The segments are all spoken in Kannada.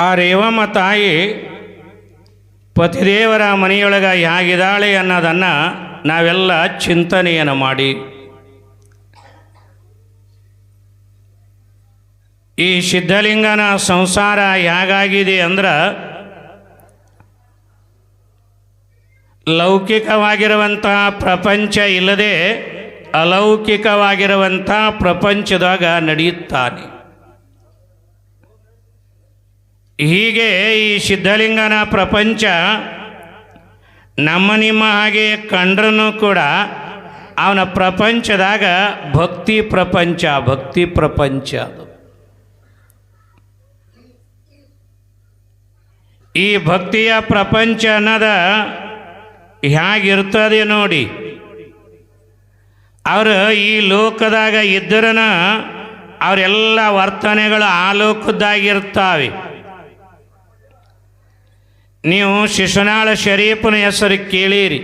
ಆ ರೇವಮ್ಮ ತಾಯಿ ಪತಿದೇವರ ಮನೆಯೊಳಗ ಹೇಗಿದ್ದಾಳೆ ಅನ್ನೋದನ್ನು ನಾವೆಲ್ಲ ಚಿಂತನೆಯನ್ನು ಮಾಡಿ. ಈ ಸಿದ್ಧಲಿಂಗನ ಸಂಸಾರ ಹೇಗಾಗಿದೆ ಅಂದ್ರೆ ಲೌಕಿಕವಾಗಿರುವಂಥ ಪ್ರಪಂಚ ಇಲ್ಲದೆ ಅಲೌಕಿಕವಾಗಿರುವಂಥ ಪ್ರಪಂಚದಾಗ ನಡೆಯುತ್ತಾನೆ. ಹೀಗೆ ಈ ಸಿದ್ಧಲಿಂಗನ ಪ್ರಪಂಚ ನಮ್ಮ ನಿಮ್ಮ ಹಾಗೆ ಕಂಡ್ರೂ ಕೂಡ ಅವನ ಪ್ರಪಂಚದಾಗ ಭಕ್ತಿ ಪ್ರಪಂಚ ಭಕ್ತಿ ಪ್ರಪಂಚ ಅದು. ಈ ಭಕ್ತಿಯ ಪ್ರಪಂಚ ಅನ್ನೋದ ಹೇಗಿರ್ತದೆ ನೋಡಿ. ಅವರು ಈ ಲೋಕದಾಗ ಇದ್ದರನ ಅವರೆಲ್ಲ ವರ್ತನೆಗಳು ಆ ಲೋಕದ್ದಾಗಿರ್ತಾವೆ. ನೀವು ಶಿಶುನಾಳ ಶರೀಫನ ಹೆಸರು ಕೇಳಿರಿ.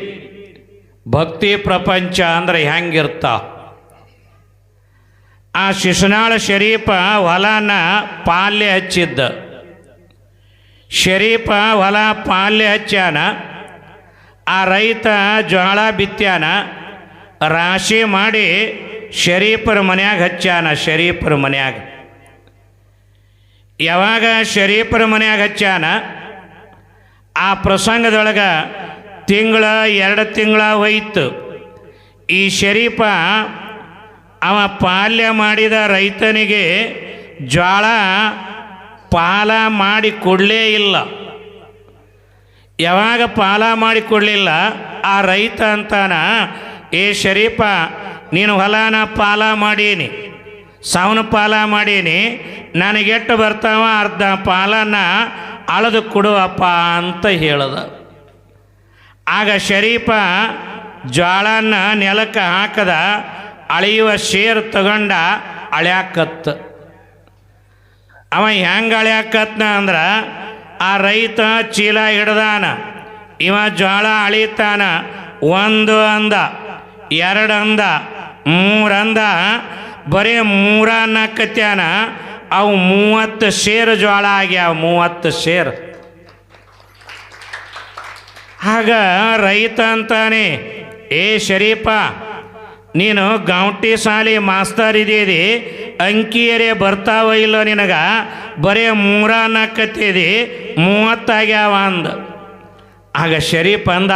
ಭಕ್ತಿ ಪ್ರಪಂಚ ಅಂದ್ರೆ ಹೆಂಗಿರ್ತ? ಆ ಶಿಶುನಾಳ ಶರೀಫ ಹೊಲನ ಪಾಲ್ಯ ಹಚ್ಚಿದ್ದ. ಶರೀಫ ಹೊಲ ಪಾಲ್ಯ ಹಚ್ಚಾನ ಆ ರೈತ ಜೋಳ ಬಿತ್ಯಾನ, ರಾಶಿ ಮಾಡಿ ಶರೀಫರ ಮನ್ಯಾಗ ಹಚ್ಚಾನ ಶರೀಫರ ಮನ್ಯಾಗ. ಯಾವಾಗ ಶರೀಫರ ಮನ್ಯಾಗ ಹಚ್ಚಾನ ಆ ಪ್ರಸಂಗದೊಳಗೆ ತಿಂಗಳ, ಎರಡು ತಿಂಗಳ ಹೋಯಿತು. ಈ ಶರೀಫ ಅವ ಪಾಲ್ಯ ಮಾಡಿದ ರೈತನಿಗೆ ಜ್ವಾಳ ಪಾಲ ಮಾಡಿ ಕೊಡಲೇ ಇಲ್ಲ. ಯಾವಾಗ ಪಾಲ ಮಾಡಿ ಕೊಡಲಿಲ್ಲ, ಆ ರೈತ ಅಂತಾನ, ಏ ಶರೀಫ, ನೀನು ಹೊಲನ ಪಾಲ ಮಾಡೀನಿ, ಸಾವನ ಪಾಲ ಮಾಡೀನಿ, ನನಗೆಟ್ಟು ಬರ್ತಾವ ಅರ್ಧ ಪಾಲನ ಅಳದು ಕೊಡುವಪ್ಪ ಅಂತ ಹೇಳದ. ಆಗ ಶರೀಫ ಜ್ವಾಳನ ನೆಲಕ್ಕೆ ಹಾಕದ, ಅಳೆಯುವ ಶೇರ್ ತಗೊಂಡ ಅಳ್ಯಾಕತ್ತ. ಅವ ಹೆಂಗೆ ಅಳ್ಯಾಕತ್ನ ಅಂದ್ರೆ, ಆ ರೈತ ಚೀಲ ಹಿಡ್ದಾನ, ಇವ ಜ್ವಾಳ ಅಳಿತಾನ, ಒಂದು ಅಂದ, ಎರಡು ಅಂದ ಮೂರಂದ ಬರೀ ಮೂರ ಅನ್ನಕತ್ಯಾನ ಅವು ಮೂವತ್ತು ಶೇರ್ ಜ್ವಾಳ ಆಗ್ಯಾವ, ಮೂವತ್ತು ಶೇರ್. ಆಗ ರೈತ ಅಂತಾನೆ, ಏ ಶರೀಫ, ನೀನು ಗೌಂಟಿ ಸಾಲಿ ಮಾಸ್ತರ್ ಇದೀದಿ, ಅಂಕಿಯರೇ ಬರ್ತಾವ ಇಲ್ಲೋ ನಿನಗ? ಬರೇ ಮೂರ ನಾಕತ್ತೀರಿ ಮೂವತ್ತಾಗ್ಯಾವ ಅಂದ. ಆಗ ಶರೀಫ್ ಅಂದ,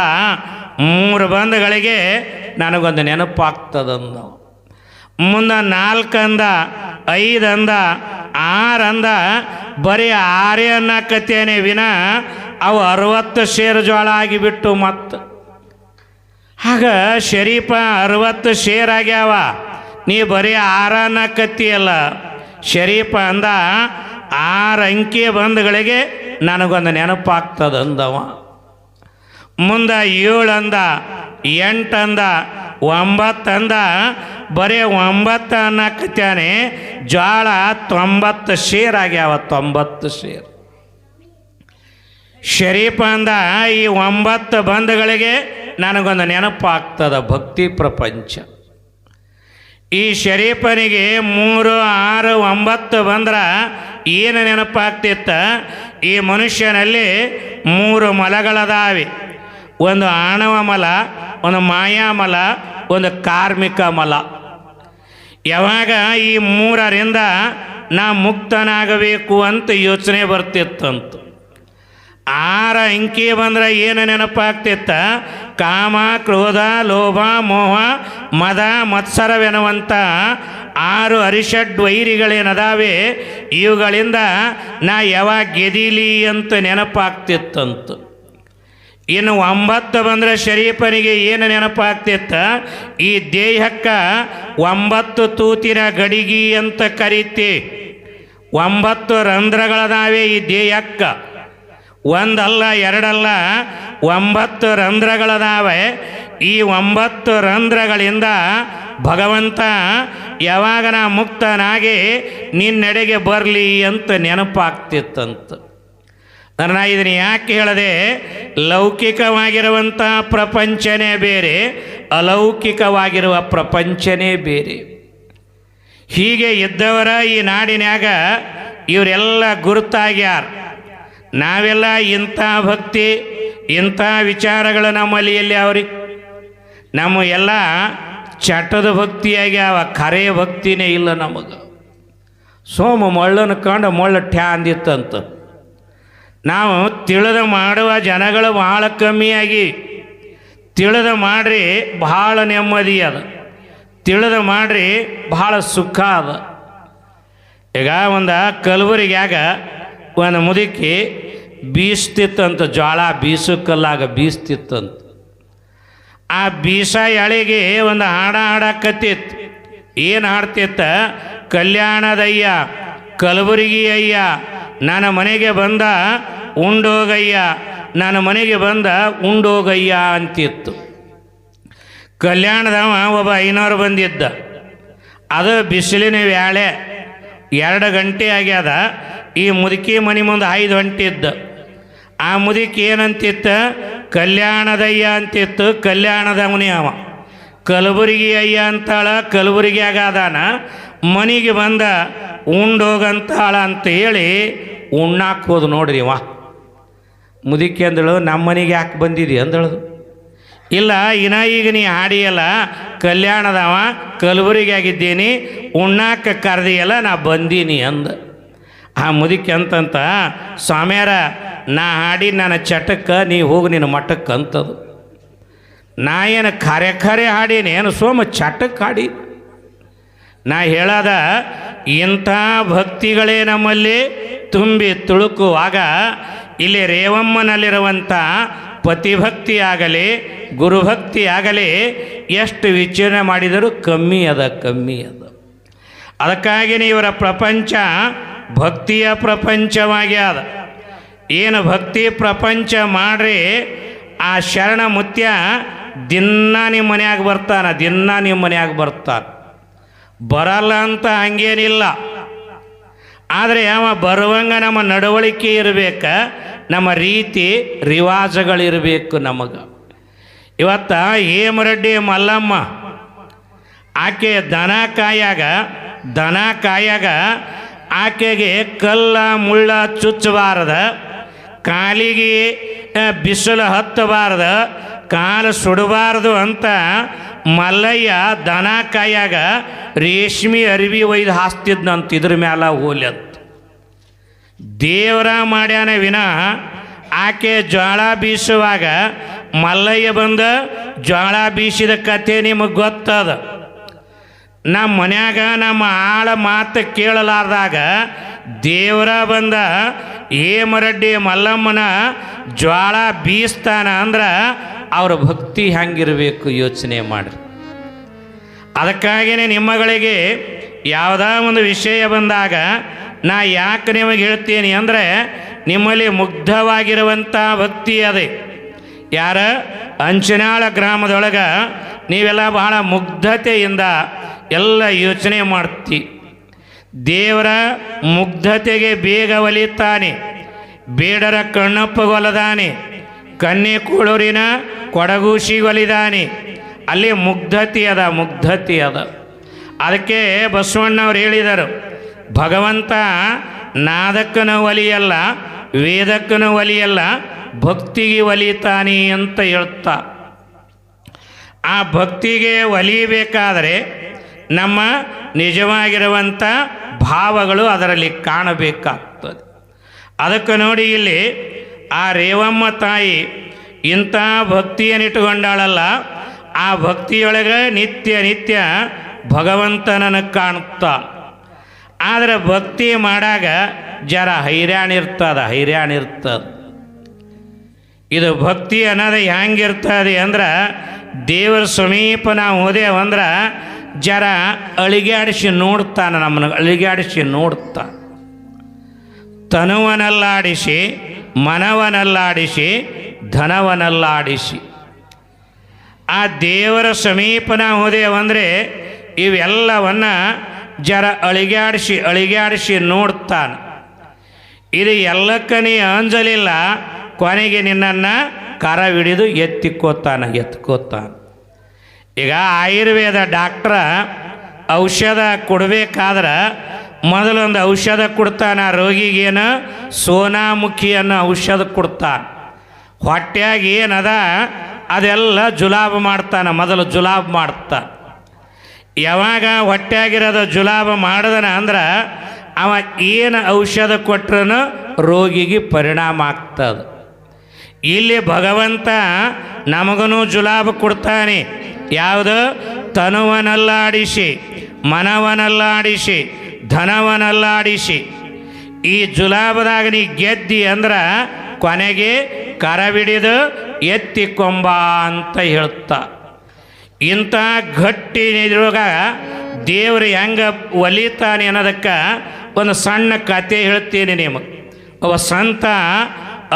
ಮೂರು ಬಂದಗಳಿಗೆ ನನಗೊಂದು ನೆನಪಾಗ್ತದಂದ ಮುಂದೆ ನಾಲ್ಕು ಅಂದ, ಐದು ಅಂದ, ಆರು ಅಂದ, ಬರೀ ಆರೇ ಅನ್ನಕತ್ತೇನೆ ವಿನ, ಅವು ಅರವತ್ತು ಶೇರ್ ಜೋಳ ಆಗಿಬಿಟ್ಟು ಮತ್ತು ಆಗ ಶರೀಫ, ಅರವತ್ತು ಶೇರ್ ಆಗ್ಯಾವ, ನೀ ಬರೀ ಆರ ಅನ್ನಕತ್ತಿಯಲ್ಲ. ಶರೀಫ ಅಂದ, ಆರು ಅಂಕಿ ಬಂದಗಳಿಗೆ ನನಗೊಂದು ನೆನಪಾಗ್ತದಂದವ. ಮುಂದೆ ಏಳು ಅಂದ, ಎಂಟು ಅಂದ ಒಂಬತ್ತು ಅಂದ, ಬರೀ ಒಂಬತ್ತು ಅನ್ನಕತ್ತಾನೆ ಜ್ವಾಳ ತೊಂಬತ್ತು ಶೇರ್ ಆಗ್ಯಾವ, ತೊಂಬತ್ತು ಶೇರ್. ಶರೀಫ ಅಂದ, ಈ ಒಂಬತ್ತು ಬಂಧುಗಳಿಗೆ ನನಗೊಂದು ನೆನಪಾಗ್ತದ ಭಕ್ತಿ ಪ್ರಪಂಚ. ಈ ಶರೀಫನಿಗೆ ಮೂರು, ಆರು, ಒಂಬತ್ತು ಬಂದ್ರೆ ಏನು ನೆನಪಾಗ್ತಿತ್ತ? ಈ ಮನುಷ್ಯನಲ್ಲಿ ಮೂರು ಮಲಗಳದಾವೆ. ಒಂದು ಆಣವ ಮಲ, ಒಂದು ಮಾಯಾಮಲ ಒಂದು ಕಾರ್ಮಿಕ ಮಲ. ಯಾವಾಗ ಈ ಮೂರರಿಂದ ನಾ ಮುಕ್ತನಾಗಬೇಕು ಅಂತ ಯೋಚನೆ ಬರ್ತಿತ್ತಂತ. ಆರ ಅಂಕಿ ಬಂದ್ರೆ ಏನು ನೆನಪಾಗ್ತಿತ್ತ? ಕಾಮ, ಕ್ರೋಧ, ಲೋಭ, ಮೋಹ, ಮದ ಮತ್ಸರವೆನ್ನುವಂಥ ಆರು ಅರಿಷಡ್ ವೈರಿಗಳೇನದಾವೆ? ಇವುಗಳಿಂದ ನಾ ಯಾವಾಗ ಗೆದಿಲಿ ಅಂತ ನೆನಪಾಗ್ತಿತ್ತಂತ. ಇನ್ನು ಒಂಬತ್ತು ಬಂದರೆ ಶರೀಫನಿಗೆ ಏನು ನೆನಪಾಗ್ತಿತ್ತ? ಈ ದೇಹಕ್ಕೆ ಒಂಬತ್ತು ತೂತಿನ ಗಡಿಗಿ ಅಂತ ಕರೀತಿ. ಒಂಬತ್ತು ರಂಧ್ರಗಳದಾವೆ ಈ ದೇಹಕ್ಕೆ. ಒಂದಲ್ಲ, ಎರಡಲ್ಲ, ಒಂಬತ್ತು ರಂಧ್ರಗಳದಾವೆ ಈ ಒಂಬತ್ತು ರಂಧ್ರಗಳಿಂದ ಭಗವಂತ ಯಾವಾಗ ನಾ ಮುಕ್ತನಾಗಿ ನಿನ್ನೆಡೆಗೆ ಬರಲಿ ಅಂತ ನೆನಪಾಗ್ತಿತ್ತಂತ. ನಾ ಇದನ್ನು ಯಾಕೆ ಹೇಳದೆ ಲೌಕಿಕವಾಗಿರುವಂಥ ಪ್ರಪಂಚನೇ ಬೇರೆ, ಅಲೌಕಿಕವಾಗಿರುವ ಪ್ರಪಂಚನೇ ಬೇರೆ. ಹೀಗೆ ಇದ್ದವರ ಈ ನಾಡಿನ್ಯಾಗ ಇವರೆಲ್ಲ ಗುರುತಾಗ್ಯಾರ. ನಾವೆಲ್ಲ ಇಂಥ ಭಕ್ತಿ, ಇಂಥ ವಿಚಾರಗಳು ನಮ್ಮಲ್ಲಿ ಎಲ್ಲಿ ಅವ್ರಿ. ನಮ್ಮ ಎಲ್ಲ ಚಟದ ಭಕ್ತಿಯಾಗಿ ಅವ ಕರೆ ಭಕ್ತಿನೇ ಇಲ್ಲ ನಮಗೆ. ಸೋಮ ಮೊಳ್ಳನ್ನು ಕಂಡು ಮೊಳ್ಳ ಟ್ಯಾ ಅಂದಿತ್ತಂತ ನಾವು ತಿಳಿದು ಮಾಡುವ ಜನಗಳು ಭಾಳ ಕಮ್ಮಿಯಾಗಿ. ತಿಳಿದು ಮಾಡ್ರಿ ಭಾಳ ನೆಮ್ಮದಿ ಅದ. ತಿಳಿದು ಮಾಡ್ರಿ ಭಾಳ ಸುಖ ಅದ. ಈಗ ಒಂದು ಕಲಬುರಿಗ್ಯಾಗ ಒಂದು ಮುದುಕಿ ಬೀಸ್ತಿತ್ತಂತ, ಜ್ವಾಳ ಬೀಸು ಕಲ್ಲಾಗ ಬೀಸ್ತಿತ್ತಂತ. ಆ ಬೀಸ ಎಳೆಗೆ ಒಂದು ಹಾಡ ಹಾಡಾಕತ್ತಿತ್ತು ಏನು ಹಾಡ್ತಿತ್ತ? ಕಲ್ಯಾಣದಯ್ಯ ಕಲಬುರಗಿ ಅಯ್ಯ ನನ್ನ ಮನೆಗೆ ಬಂದ ಉಂಡೋಗಯ್ಯ ನಾನು ಮನೆಗೆ ಬಂದ ಉಂಡೋಗಯ್ಯ ಅಂತಿತ್ತು. ಕಲ್ಯಾಣದವ ಒಬ್ಬ ಐನೂರು ಬಂದಿದ್ದ. ಅದು ಬಿಸಿಲಿನ ವ್ಯಾಳೆ ಎರಡು ಗಂಟೆ ಆಗ್ಯದ. ಈ ಮುದುಕಿ ಮನೆ ಮುಂದೆ ಐದು ಹೊಂಟಿದ್ದ ಆ ಮುದುಕಿ ಏನಂತಿತ್ತ? ಕಲ್ಯಾಣದಯ್ಯ ಅಂತಿತ್ತು. ಕಲ್ಯಾಣದ ಮುನಿ ಅವ. ಕಲಬುರಗಿ ಅಯ್ಯ ಅಂತಾಳ, ಕಲಬುರಗಿ ಅದಾನ ಮನೆಗೆ ಬಂದ ಉಂಡೋಗಂತಾಳ ಅಂತ ಹೇಳಿ ಉಣ್ಣಾಕ್ ಹೋದ್ ನೋಡ್ರಿ ವಾ ಮುದುಕಿ ಅಂದಳು ನಮ್ಮ ಮನೆಗೆ ಯಾಕೆ ಬಂದಿದಿ? ಅಂದಳು. ಇಲ್ಲ, ಇನ್ನ ಈಗ ನೀ ಹಾಡಿಯಲ್ಲ ಕಲ್ಯಾಣದವ ಕಲಬುರಗಿ ಆಗಿದ್ದೀನಿ, ಉಣ್ಣಾಕ ಕರೆದಿಯಲ್ಲ, ನಾ ಬಂದೀನಿ ಅಂದ. ಆ ಮುದುಕಿ ಅಂತಂತ, ಸ್ವಾಮ್ಯಾರ, ನಾ ಹಾಡಿ ನನ್ನ ಚಟಕ್ಕೆ, ನೀ ಹೋಗಿ ನಿನ್ನ ಮಠಕ್ಕೆ ಅಂತದು ನಾ ಏನು ಖರೆ ಖರೆ ಹಾಡೀನಿ ಏನು ಸೋಮ ಚಟಕ್ಕೆ ಹಾಡಿ. ನಾ ಹೇಳದ, ಇಂಥ ಭಕ್ತಿಗಳೇ ನಮ್ಮಲ್ಲಿ ತುಂಬಿ ತುಳುಕುವಾಗ ಇಲ್ಲಿ ರೇವಮ್ಮನಲ್ಲಿರುವಂಥ ಪತಿಭಕ್ತಿಯಾಗಲಿ, ಗುರುಭಕ್ತಿಯಾಗಲಿ ಎಷ್ಟು ವಿಚಾರಣೆ ಮಾಡಿದರೂ ಕಮ್ಮಿ ಅದ ಕಮ್ಮಿ ಅದ. ಅದಕ್ಕಾಗಿನೇ ಇವರ ಪ್ರಪಂಚ ಭಕ್ತಿಯ ಪ್ರಪಂಚವಾಗ್ಯದ ಏನು ಭಕ್ತಿ ಪ್ರಪಂಚ ಮಾಡ್ರಿ, ಆ ಶರಣ ಮುತ್ಯ ದಿನ ನಿಮ್ಮ ಮನೆಯಾಗ ಬರ್ತಾನ, ದಿನ ನಿಮ್ಮ ಮನೆಯಾಗ ಬರ್ತಾನ. ಬರಲ್ಲ ಅಂತ ಹಂಗೇನಿಲ್ಲ. ಆದರೆ ಅವ ಬರುವಂಗ ನಮ್ಮ ನಡವಳಿಕೆ ಇರಬೇಕ, ನಮ್ಮ ರೀತಿ ರಿವಾಜಗಳಿರಬೇಕು ನಮಗೆ. ಇವತ್ತ ಹೇಮರೆಡ್ಡಿ ಮಲ್ಲಮ್ಮ ಆಕೆ ದನ ಕಾಯಾಗ ದನ ಕಾಯಾಗ ಆಕೆಗೆ ಕಲ್ಲ ಮುಳ್ಳ ಚುಚ್ಚಬಾರದ, ಕಾಲಿಗೆ ಬಿಸಿಲು ಹತ್ತಬಾರದು, ಕಾಲು ಸುಡಬಾರ್ದು ಅಂತ ಮಲ್ಲಯ್ಯ ದನ ಕಾಯಾಗ ರೇಷ್ಮೆ ಅರಿವಿ ಒಯ್ದು ಹಾಸ್ತಿದ್ನಂತ ಇದ್ರ ಮ್ಯಾಲ ಅಂತ. ದೇವರ ಮಾಡ್ಯಾನ ವಿನ ಆಕೆ ಜ್ವಾಳ ಬೀಸುವಾಗ ಮಲ್ಲಯ್ಯ ಬಂದ ಜ್ವಾಳ ಬೀಸಿದ ಕತೆ ನಿಮಗೆ ಗೊತ್ತದ. ನಮ್ಮ ಮನ್ಯಾಗ ನಮ್ಮ ಆಳ ಮಾತು ಕೇಳಲಾರ್ದಾಗ ದೇವರ ಬಂದ ಏಮರಡ್ಡಿ ಮಲ್ಲಮ್ಮನ ಜ್ವಾಳ ಬೀಸ್ತಾನ ಅಂದ್ರೆ ಅವ್ರ ಭಕ್ತಿ ಹೆಂಗಿರಬೇಕು ಯೋಚನೆ ಮಾಡಿರಿ. ಅದಕ್ಕಾಗಿಯೇ ನಿಮ್ಮಗಳಿಗೆ ಯಾವುದೋ ಒಂದು ವಿಷಯ ಬಂದಾಗ ನಾ ಯಾಕೆ ನಿಮಗೆ ಹೇಳ್ತೀನಿ ಅಂದರೆ ನಿಮ್ಮಲ್ಲಿ ಮುಗ್ಧವಾಗಿರುವಂಥ ಭಕ್ತಿ ಅದೇ. ಯಾರ? ಅಂಚನಾಳ ಗ್ರಾಮದೊಳಗೆ ನೀವೆಲ್ಲ ಬಹಳ ಮುಗ್ಧತೆಯಿಂದ ಎಲ್ಲ ಯೋಚನೆ ಮಾಡ್ತಿ. ದೇವರ ಮುಗ್ಧತೆಗೆ ಬೇಗ ಒಲಿತಾನೆ. ಬೇಡರ ಕಣ್ಣಪ್ಪಗೊಲದಾನೆ. ಕನ್ನೆ ಕೂಳೂರಿನ ಕೊಡಗೂಶಿಗೊಲಿದಾನೆ. ಅಲ್ಲಿ ಮುಗ್ಧತಿ ಅದ ಮುಗ್ಧತಿ ಅದ ಅದಕ್ಕೆ ಬಸವಣ್ಣವ್ರು ಹೇಳಿದರು, ಭಗವಂತ ನಾದಕ್ಕನ ಒಲಿಯಲ್ಲ, ವೇದಕ್ಕನ ಒಲಿಯಲ್ಲ, ಭಕ್ತಿಗೆ ಒಲಿತಾನೆ ಅಂತ ಹೇಳ್ತಾ. ಆ ಭಕ್ತಿಗೆ ಒಲಿಯಬೇಕಾದರೆ ನಮ್ಮ ನಿಜವಾಗಿರುವಂಥ ಭಾವಗಳು ಅದರಲ್ಲಿ ಕಾಣಬೇಕಾಗ್ತದೆ. ಅದಕ್ಕೆ ನೋಡಿ ಇಲ್ಲಿ ಆ ರೇವಮ್ಮ ತಾಯಿ ಇಂಥ ಭಕ್ತಿಯನ್ನಿಟ್ಟುಕೊಂಡಾಳಲ್ಲ, ಆ ಭಕ್ತಿಯೊಳಗೆ ನಿತ್ಯ ನಿತ್ಯ ಭಗವಂತನನ್ನು ಕಾಣುತ್ತಾ. ಆದರೆ ಭಕ್ತಿ ಮಾಡಾಗ ಜರ ಹೈರಾಣಿರ್ತದ ಹೈರಾಣಿರ್ತದ. ಇದು ಭಕ್ತಿ ಅನ್ನೋದು ಹೆಂಗಿರ್ತದೆ ಅಂದ್ರೆ ದೇವರ ಸಮೀಪ ನಾವು ಹೋದೇವಂದ್ರೆ ಜರ ಅಳಿಗಾಡಿಸಿ ನೋಡ್ತಾನೆ ನಮ್ಮನ್ನು, ಅಳಿಗಾಡಿಸಿ ನೋಡ್ತಾ ತನುವನಲ್ಲಾಡಿಸಿ ಮನವನಲ್ಲಾಡಿಸಿ, ಧನವನಲ್ಲಾಡಿಸಿ. ಆ ದೇವರ ಸಮೀಪನ ಹೋದೇವಂದರೆ ಇವೆಲ್ಲವನ್ನ ಜರ ಅಳಿಗಾಡಿಸಿ ಅಳಿಗಾಡಿಸಿ ನೋಡ್ತಾನೆ. ಇದು ಎಲ್ಲಕ್ಕ ನೀ ಅಂಜಲಿಲ್ಲ, ಕೊನೆಗೆ ನಿನ್ನನ್ನು ಕರವಿಡಿದು ಎತ್ತಿಕ್ಕೋತಾನ ಎತ್ಕೋತಾನೆ ಈಗ ಆಯುರ್ವೇದ ಡಾಕ್ಟ್ರ ಔಷಧ ಕೊಡಬೇಕಾದ್ರೆ ಮೊದಲೊಂದು ಔಷಧ ಕೊಡ್ತಾನೆ, ಆ ರೋಗಿಗೇನು? ಸೋನಾಮುಖಿ ಅನ್ನೋ ಔಷಧ ಕೊಡ್ತಾನೆ. ಹೊಟ್ಯಾಗ ಏನದ? ಅದೆಲ್ಲ ಜುಲಾಬ್ ಮಾಡ್ತಾನೆ, ಮೊದಲು ಜುಲಾಬ್ ಮಾಡ್ತಾನೆ ಯಾವಾಗ ಹೊಟ್ಯಾಗಿರೋದು ಜುಲಾಬ ಮಾಡಿದನ ಅಂದ್ರೆ, ಅವ ಏನು ಔಷಧ ಕೊಟ್ರೂ ರೋಗಿಗೆ ಪರಿಣಾಮ ಆಗ್ತದೆ. ಇಲ್ಲಿ ಭಗವಂತ ನಮಗೂ ಜುಲಾಬ ಕೊಡ್ತಾನೆ. ಯಾವುದು? ತನುವನಲ್ಲಾಡಿಸಿ, ಮನವನಲ್ಲಾಡಿಸಿ. ಧನವನಲ್ಲಾಡಿಸಿ. ಈ ಜುಲಾಬದಾಗ ನೀ ಗೆದ್ದಿ ಅಂದ್ರೆ ಕೊನೆಗೆ ಕರಬಿಡಿದು ಎತ್ತಿ ಕೊಂಬ ಅಂತ ಹೇಳ್ತಾ. ಇಂಥ ಗಟ್ಟಿ ಇದ್ರೊಳಗ ದೇವರು ಹೆಂಗೆ ಒಲಿತಾನೆ ಅನ್ನೋದಕ್ಕೆ ಒಂದು ಸಣ್ಣ ಕತೆ ಹೇಳ್ತೀನಿ ನಿಮಗೆ ಒಬ್ಬ ಸಂತ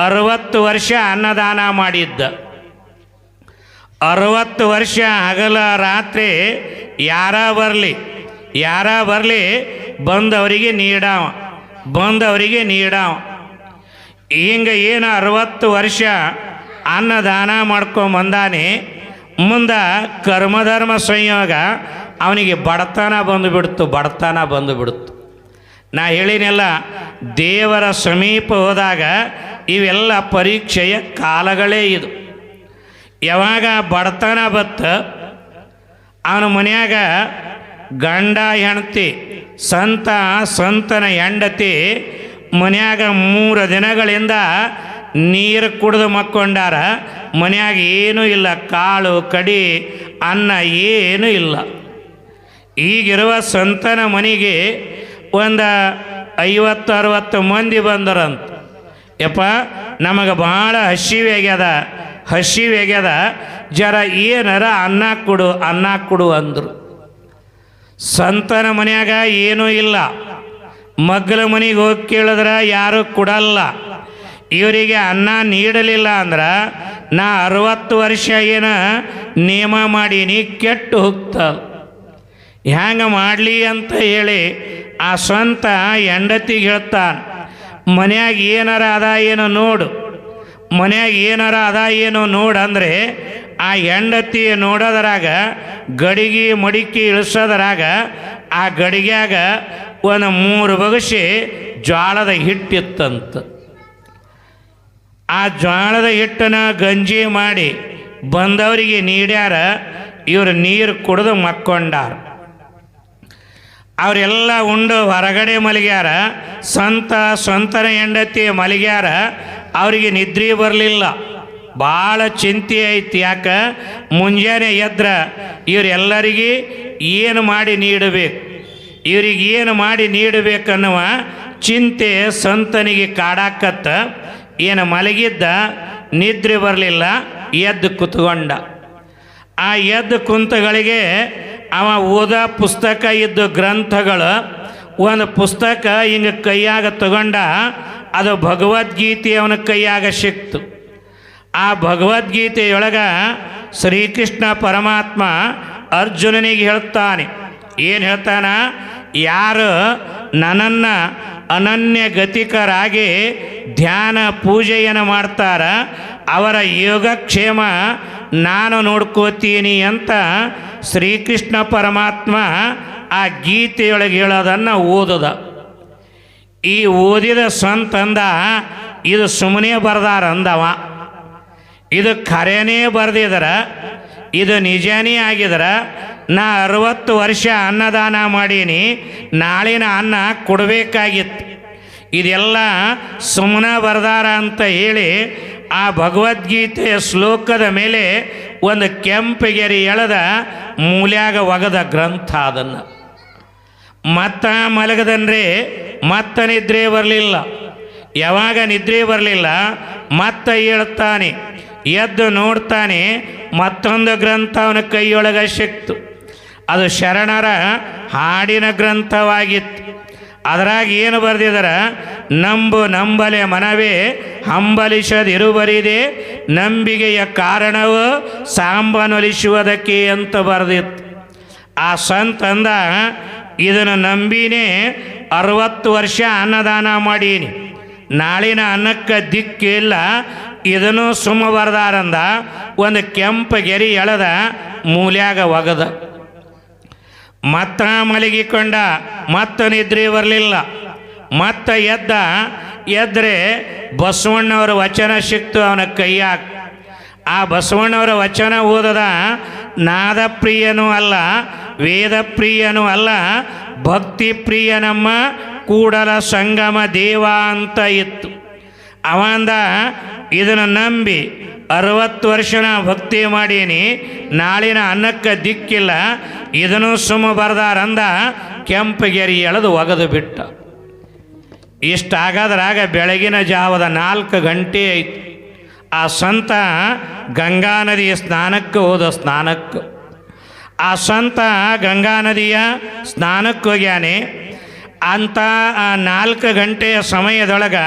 ಅರವತ್ತು ವರ್ಷ ಅನ್ನದಾನ ಮಾಡಿದ್ದ. ಅರವತ್ತು ವರ್ಷ ಹಗಲ ರಾತ್ರಿ ಯಾರ ಬರಲಿ? ಯಾರ ಬರಲಿ, ಬಂದವರಿಗೆ ನೀಡಾವ ಬಂದವರಿಗೆ ನೀಡಾವ. ಹಿಂಗೆ ಏನು ಅರವತ್ತು ವರ್ಷ ಅನ್ನದಾನ ಮಾಡ್ಕೊಂಬಂದಾನೆ ಮುಂದೆ ಕರ್ಮಧರ್ಮ ಸಂಯೋಗ ಅವನಿಗೆ ಬಡತನ ಬಂದುಬಿಡ್ತು ಬಡತನ ಬಂದುಬಿಡ್ತು. ನಾ ಹೇಳಿನೆಲ್ಲ, ದೇವರ ಸಮೀಪ ಹೋದಾಗ ಇವೆಲ್ಲ ಪರೀಕ್ಷೆಯ ಕಾಲಗಳೇ ಇದು. ಯಾವಾಗ ಬಡತನ ಬತ್ತ, ಅವನ ಮನ್ಯಾಗ ಗಂಡ ಹೆಂಡತಿ, ಸಂತ, ಸಂತನ ಹೆಂಡತಿ, ಮನ್ಯಾಗ ಮೂರು ದಿನಗಳಿಂದ ನೀರು ಕುಡಿದು ಮಕ್ಕೊಂಡಾರ, ಮನ್ಯಾಗ ಏನೂ ಇಲ್ಲ, ಕಾಳು, ಕಡಿ, ಅನ್ನ ಏನೂ ಇಲ್ಲ. ಈಗಿರುವ ಸಂತನ ಮನೆಗೆ ಒಂದು ಐವತ್ತು, ಅರವತ್ತು ಮಂದಿ ಬಂದರಂತ. ಯಪ್ಪ, ನಮಗೆ ಭಾಳ ಹಸಿವೆ ಆಗ್ಯದ ಹಸಿವೆ ಆಗ್ಯದ, ಜರ ಏನಾರ ಅನ್ನ ಕೊಡು ಅನ್ನ ಕೊಡು ಅಂದರು. ಸಂತನ ಮನೆಯಾಗ ಏನೂ ಇಲ್ಲ. ಮಗ್ಗಲ ಮನೆಗೆ ಹೋಗಿ ಕೇಳಿದ್ರೆ ಯಾರೂ ಕೊಡಲ್ಲ. ಇವರಿಗೆ ಅನ್ನ ನೀಡಲಿಲ್ಲ ಅಂದ್ರೆ ನಾ ಅರವತ್ತು ವರ್ಷ ಏನು ನಿಯಮ ಮಾಡೀನಿ, ಕೆಟ್ಟು ಹೋಗ್ತದೆ ಹ್ಯಾಂಗೆ ಮಾಡಲಿ ಅಂತ ಹೇಳಿ ಆ ಸ್ವಂತ ಹೆಂಡತಿಗೆ ಹೇಳ್ತಾನೆ, ಮನ್ಯಾಗ ಏನಾರ ಅದ ಏನೋ ನೋಡು. ಮನ್ಯಾಗ ಏನಾರ ಅದ ಏನೋ ನೋಡು ಅಂದರೆ ಆ ಹೆಂಡತಿ ನೋಡೋದ್ರಾಗ, ಗಡಿಗೆ ಮಡಿಕೆ ಇಳಿಸೋದ್ರಾಗ, ಆ ಗಡಿಗ್ಯಾಗ ಒಂದು ಮೂರು ಬಗಸಿ ಜ್ವಾಳದ ಹಿಟ್ಟಿತ್ತಂತ. ಆ ಜ್ವಾಳದ ಹಿಟ್ಟನ್ನು ಗಂಜಿ ಮಾಡಿ ಬಂದವರಿಗೆ ನೀಡ್ಯಾರ, ಇವರು ನೀರು ಕುಡಿದು ಮಕ್ಕೊಂಡಾರ. ಅವರೆಲ್ಲ ಉಂಡು ಹೊರಗಡೆ ಮಲಗ್ಯಾರ ಸ್ವಂತ ಸ್ವಂತನ ಹೆಂಡತಿ ಮಲಗ್ಯಾರ, ಅವರಿಗೆ ನಿದ್ರೆ ಬರಲಿಲ್ಲ. ಭಾಳ ಚಿಂತೆ ಐತಿ. ಯಾಕೆ? ಮುಂಜಾನೆ ಎದ್ರ ಇವರೆಲ್ಲರಿಗೆ ಏನು ಮಾಡಿ ನೀಡಬೇಕು? ಇವ್ರಿಗೆ ಏನು ಮಾಡಿ ನೀಡಬೇಕನ್ನುವ ಚಿಂತೆ ಸಂತನಿಗೆ ಕಾಡಾಕತ್ತ. ಏನು ಮಲಗಿದ್ದ, ನಿದ್ರೆ ಬರಲಿಲ್ಲ, ಎದ್ದು ಕುತ್ಕೊಂಡ. ಆ ಎದ್ದು ಕುಂತಗಳಿಗೆ ಅವ ಓದ ಪುಸ್ತಕ ಇದ್ದ ಗ್ರಂಥಗಳು, ಒಂದು ಪುಸ್ತಕ ಹಿಂಗೆ ಕೈಯಾಗ ತಗೊಂಡ, ಅದು ಭಗವದ್ಗೀತೆ ಅವನ ಕೈಯಾಗ ಸಿಕ್ತು. ಆ ಭಗವದ್ಗೀತೆಯೊಳಗ ಶ್ರೀಕೃಷ್ಣ ಪರಮಾತ್ಮ ಅರ್ಜುನನಿಗೆ ಹೇಳ್ತಾನೆ. ಏನು ಹೇಳ್ತಾನ? ಯಾರು ನನ್ನನ್ನು ಅನನ್ಯ ಗತಿಕರಾಗಿ ಧ್ಯಾನ ಪೂಜೆಯನ್ನು ಮಾಡ್ತಾರ, ಅವರ ಯೋಗಕ್ಷೇಮ ನಾನು ನೋಡ್ಕೋತೀನಿ ಅಂತ ಶ್ರೀಕೃಷ್ಣ ಪರಮಾತ್ಮ ಆ ಗೀತೆಯೊಳಗೆ ಹೇಳೋದನ್ನು ಓದದ. ಈ ಓದಿದ ಸ್ವಂತಂದ ಇದು ಸುಮ್ಮನೆ ಬರ್ದಾರ ಅಂದವ ಇದು ಖರೇನೇ ಬರೆದಿದ್ರ, ಇದು ನಿಜನೇ ಆಗಿದ್ರ, ನಾ ಅರವತ್ತು ವರ್ಷ ಅನ್ನದಾನ ಮಾಡೀನಿ, ನಾಳಿನ ಅನ್ನ ಕೊಡಬೇಕಾಗಿತ್ತು. ಇದೆಲ್ಲ ಸುಮ್ಮನೆ ಬರ್ದಾರ ಅಂತ ಹೇಳಿ ಆ ಭಗವದ್ಗೀತೆಯ ಶ್ಲೋಕದ ಮೇಲೆ ಒಂದು ಕೆಂಪಗೆರಿ ಎಳೆದ ಮೂಲ್ಯಾಗ ಒಗದ ಗ್ರಂಥ ಅದನ್ನು. ಮತ್ತ ಮಲಗದನ್ರಿ, ಮತ್ತ ನಿದ್ರೆ ಬರಲಿಲ್ಲ. ಯಾವಾಗ ನಿದ್ರೆ ಬರಲಿಲ್ಲ, ಮತ್ತ ಹೇಳ್ತಾನೆ. ಎದ್ದು ನೋಡ್ತಾನೆ, ಮತ್ತೊಂದು ಗ್ರಂಥ ಅವನ ಕೈಯೊಳಗೆ ಸಿಕ್ತು. ಅದು ಶರಣರ ಹಾಡಿನ ಗ್ರಂಥವಾಗಿತ್ತು. ಅದರಾಗ ಏನು ಬರೆದಿದಾರ ನಂಬು ನಂಬಲೆ ಮನವೇ ಹಂಬಲಿಸದಿರುವರಿದೆ ನಂಬಿಕೆಯ ಕಾರಣವು ಸಾಂಬನೊಲಿಸುವುದಕ್ಕೆ ಅಂತ ಬರೆದಿತ್ತು. ಆ ಸಂತ ಅಂದ, ಇದನ್ನು ನಂಬಿನೇ ಅರವತ್ತು ವರ್ಷ ಅನ್ನದಾನ ಮಾಡೀನಿ. ನಾಳಿನ ಅನ್ನಕ್ಕೆ ದಿಕ್ಕಿಲ್ಲ ಇದನ್ನು ಸುಮ್ಮ ಬರ್ದಾರಂದ ಒಂದು ಕೆಂಪು ಗೆರಿ ಎಳೆದ ಮೂಲ್ಯಾಗ ಒಗದ. ಮತ್ತ ಮಲಗಿಕೊಂಡ, ಮತ್ತ ನಿದ್ರೆ ಬರಲಿಲ್ಲ. ಮತ್ತ ಎದ್ದ, ಎದ್ರೆ ಬಸವಣ್ಣವರ ವಚನ ಸಿಕ್ತು ಅವನ ಕೈಯಾಗ. ಆ ಬಸವಣ್ಣವರ ವಚನ ಓದದ ನಾದ ಪ್ರಿಯನೂ ಅಲ್ಲ ವೇದ ಪ್ರಿಯನೂ ಅಲ್ಲ ಭಕ್ತಿ ಪ್ರಿಯ ನಮ್ಮ ಕೂಡಲ ಸಂಗಮ ದೇವ ಅಂತ ಇತ್ತು. ಅವಂದ ಇದನ್ನು ನಂಬಿ ಅರವತ್ತು ವರ್ಷ ನಾ ಭಕ್ತಿ ಮಾಡೀನಿ, ನಾಳಿನ ಅನ್ನಕ್ಕೆ ದಿಕ್ಕಿಲ್ಲ, ಇದನ್ನು ಸುಮ್ಮ ಬರ್ದಾರಂದ ಕೆಂಪಗೆರಿ ಎಳೆದು ಒಗೆದು ಬಿಟ್ಟ. ಇಷ್ಟಾಗದ್ರಾಗ ಬೆಳಗಿನ ಜಾವದ ನಾಲ್ಕು ಗಂಟೆ ಐತಿ. ಆ ಸಂತ ಗಂಗಾ ನದಿಯ ಸ್ನಾನಕ್ಕೆ ಹೋದ ಸ್ನಾನಕ್ಕೆ. ಆ ಸಂತ ಗಂಗಾ ನದಿಯ ಸ್ನಾನಕ್ಕೆ ಹೋಗ್ಯಾನೆ. ಅಂತ ಆ ನಾಲ್ಕು ಗಂಟೆಯ ಸಮಯದೊಳಗೆ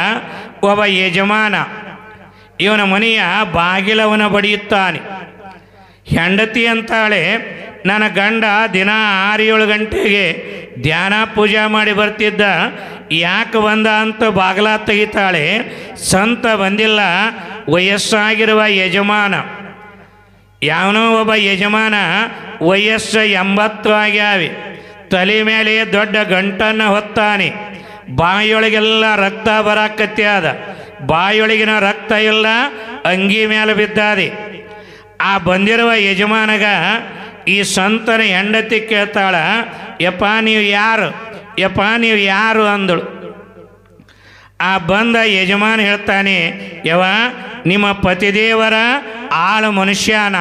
ಒಬ್ಬ ಯಜಮಾನ. ಇವನ ಮನೆಯ ಬಾಗಿಲವನ ಬಡಿಯುತ್ತಾನೆ. ಹೆಂಡತಿ ಅಂತಾಳೆ, ನನ್ನ ಗಂಡ ದಿನ ಆರು ಏಳು ಗಂಟೆಗೆ ಧ್ಯಾನ ಪೂಜೆ ಮಾಡಿ ಬರ್ತಿದ್ದ. ಯಾಕೆ ಬಂದ ಅಂತ ಬಾಗಿಲ ತೆಗಿತಾಳೆ. ಸಂತ ಬಂದಿಲ್ಲ, ವಯಸ್ಸಾಗಿರುವ ಯಜಮಾನ. ಯಾವನೋ ಒಬ್ಬ ಯಜಮಾನ, ವಯಸ್ಸು ಎಂಬತ್ತು ಆಗ್ಯಾವೆ. ತಲೆ ಮೇಲೆ ದೊಡ್ಡ ಗಂಟನ್ನು ಹೊತ್ತಾನೆ. ಬಾಯಿಯೊಳಗೆಲ್ಲ ರಕ್ತ ಬರಾಕತ್ಯಾದ ಬಾಯಿಯೊಳಗಿನ ರಕ್ತ ಎಲ್ಲ ಅಂಗಿ ಮೇಲೆ ಬಿದ್ದಾದಿ. ಆ ಬಂದಿರುವ ಯಜಮಾನಗ ಈ ಸಂತನ ಹೆಂಡತಿ ಕೇಳ್ತಾಳ, ಯಪ್ಪ, ನೀವು ಯಾರು? ಯಪ್ಪ, ನೀವು ಯಾರು? ಅಂದಳು. ಆ ಬಂದ ಯಜಮಾನ ಹೇಳ್ತಾನೆ ಯವ ನಿಮ್ಮ ಪತಿದೇವರ ಆಳು ಮನುಷ್ಯನ.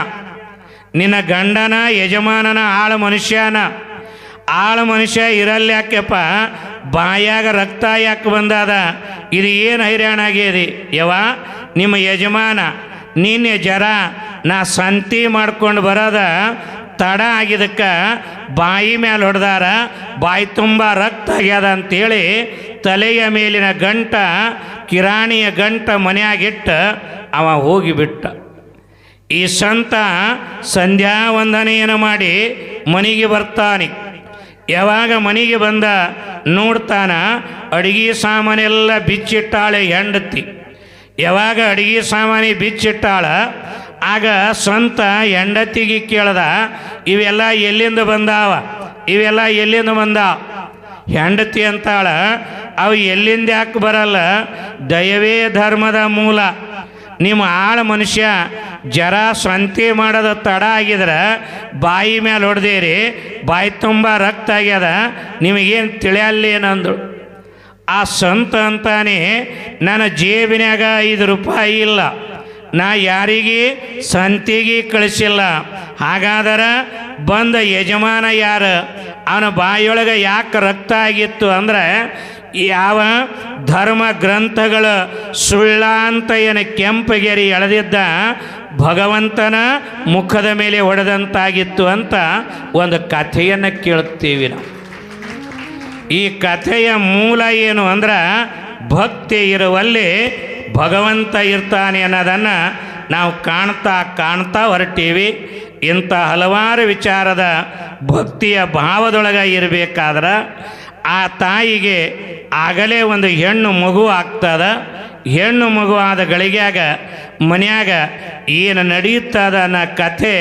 ನಿನ್ನ ಗಂಡನ ಯಜಮಾನನ ಆಳು ಮನುಷ್ಯನ. ಆಳು ಮನುಷ್ಯ ಇರಲ್ಲ ಯಾಕೆಪ್ಪ ಬಾಯಾಗ ರಕ್ತ ಯಾಕೆ ಬಂದಾದ? ಇದು ಏನು ಹೈರಾಣ ಆಗ್ಯದಿ? ಯವ ನಿಮ್ಮ ಯಜಮಾನ, ನಿನ್ನೆ ಜರ ನಾ ಸಂತಿ ಮಾಡ್ಕೊಂಡು ಬರೋದ, ತಡ ಆಗಿದ್ದಕ್ಕೆ ಬಾಯಿ ಮೇಲೆ ಹೊಡೆದಾರ, ಬಾಯಿ ತುಂಬ ರಕ್ತ ಆಗ್ಯದ ಅಂತೇಳಿ ತಲೆಯ ಮೇಲಿನ ಗಂಟ, ಕಿರಾಣಿಯ ಗಂಟ ಮನೆಯಾಗಿಟ್ಟು ಅವ ಹೋಗಿಬಿಟ್ಟ. ಈ ಸಂತ ಸಂಧ್ಯಾ ವಂದನೆಯನ್ನು ಮಾಡಿ ಮನೆಗೆ ಬರ್ತಾನೆ. ಯಾವಾಗ ಮನೆಗೆ ಬಂದ ನೋಡ್ತಾನ, ಅಡಿಗೆ ಸಾಮಾನೆಲ್ಲ ಬಿಚ್ಚಿಟ್ಟಾಳೆ ಹೆಂಡತಿ. ಯಾವಾಗ ಅಡಿಗೆ ಸಾಮಾನಿ ಬಿಚ್ಚಿಟ್ಟಾಳ, ಆಗ ಸ್ವಂತ ಹೆಂಡತಿಗೆ ಕೇಳ್ದ, ಇವೆಲ್ಲ ಎಲ್ಲಿಂದ ಬಂದಾವ? ಇವೆಲ್ಲ ಎಲ್ಲಿಂದ ಬಂದಾವ ಹೆಂಡತಿ ಅಂತಾಳ, ಅವು ಎಲ್ಲಿಂದ ಯಾಕೆ ಬರಲ್ಲ? ದಯವೇ ಧರ್ಮದ ಮೂಲ. ನಿಮ್ಮ ಆಳ ಮನುಷ್ಯ ಜರ ಸ್ವಂತಿ ಮಾಡೋದು ತಡ ಆಗಿದ್ರೆ ಬಾಯಿ ಮೇಲೆ ಹೊಡೆದೇರಿ, ಬಾಯಿ ತುಂಬ ರಕ್ತ ಆಗ್ಯದ, ನಿಮಗೇನು ತಿಳಿಯಲ್ಲೇನಂದಳು ಆ ಸಂತ ಅಂತಾನೆ, ನನ್ನ ಜೇಬಿನಾಗ ಐದು ರೂಪಾಯಿ ಇಲ್ಲ, ನಾ ಯಾರಿಗೆ ಸಂತಿಗೆ ಕಳಿಸಿಲ್ಲ. ಹಾಗಾದರೆ ಬಂದ ಯಜಮಾನ ಯಾರು? ಅವನ ಬಾಯಿಯೊಳಗೆ ಯಾಕೆ ರಕ್ತ ಆಗಿತ್ತು ಅಂದರೆ, ಯಾವ ಧರ್ಮ ಗ್ರಂಥಗಳು ಸುಳ್ಳ ಅಂತ ಏನು ಕೆಂಪಗೆರಿ ಎಳೆದಿದ್ದ ಭಗವಂತನ ಮುಖದ ಮೇಲೆ ಹೊಡೆದಂತಾಗಿತ್ತು ಅಂತ ಒಂದು ಕಥೆಯನ್ನು ಕೇಳುತ್ತೀವಿ ನಾವು. ಈ ಕಥೆಯ ಮೂಲ ಏನು ಅಂದ್ರೆ ಭಕ್ತಿ ಇರುವಲ್ಲಿ ಭಗವಂತ ಇರ್ತಾನೆ ಅನ್ನೋದನ್ನು ನಾವು ಕಾಣ್ತಾ ಕಾಣ್ತಾ ಹೊರಟೀವಿ. ಇಂಥ ಹಲವಾರು ವಿಚಾರದ ಭಕ್ತಿಯ ಭಾವದೊಳಗೆ ಇರಬೇಕಾದ್ರೆ ಆ ತಾಯಿಗೆ ಆಗಲೇ ಒಂದು ಹೆಣ್ಣು ಮಗು ಆಗ್ತದ. ಹೆಣ್ಣು ಮಗು ಆದ ಗಳಿಗ್ಯಾಗ, ಮನ್ಯಾಗ ಏನು ನಡೆಯುತ್ತದ ಅನ್ನೋ ಕಥೆ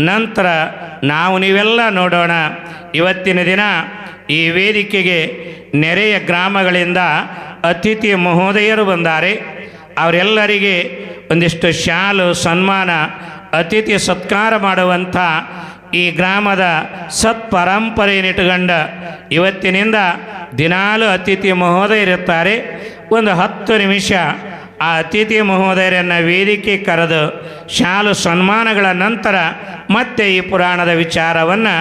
ನಂತರ ನಾವು ನೀವೆಲ್ಲ ನೋಡೋಣ. ಇವತ್ತಿನ ದಿನ ಈ ವೇದಿಕೆಗೆ ನೆರೆಯ ಗ್ರಾಮಗಳಿಂದ ಅತಿಥಿ ಮಹೋದಯರು ಬಂದಾರೆ. ಅವರೆಲ್ಲರಿಗೆ ಒಂದಿಷ್ಟು ಶಾಲು, ಸನ್ಮಾನ, ಅತಿಥಿ ಸತ್ಕಾರ ಮಾಡುವಂಥ ಈ ಗ್ರಾಮದ ಸತ್ಪರಂಪರೆಯನ್ನಿಟ್ಟುಕೊಂಡ ಇವತ್ತಿನಿಂದ ದಿನಾಲು ಅತಿಥಿ ಮಹೋದಯರಿರ್ತಾರೆ. ಒಂದು ಹತ್ತು ನಿಮಿಷ ಆ ಅತಿಥಿ ಮಹೋದಯರನ್ನು ವೇದಿಕೆ ಕರೆದು ಶಾಲು ಸನ್ಮಾನಗಳ ನಂತರ ಮತ್ತೆ ಈ ಪುರಾಣದ ವಿಚಾರವನ್ನು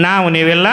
ನಾವು ನೀವೆಲ್ಲ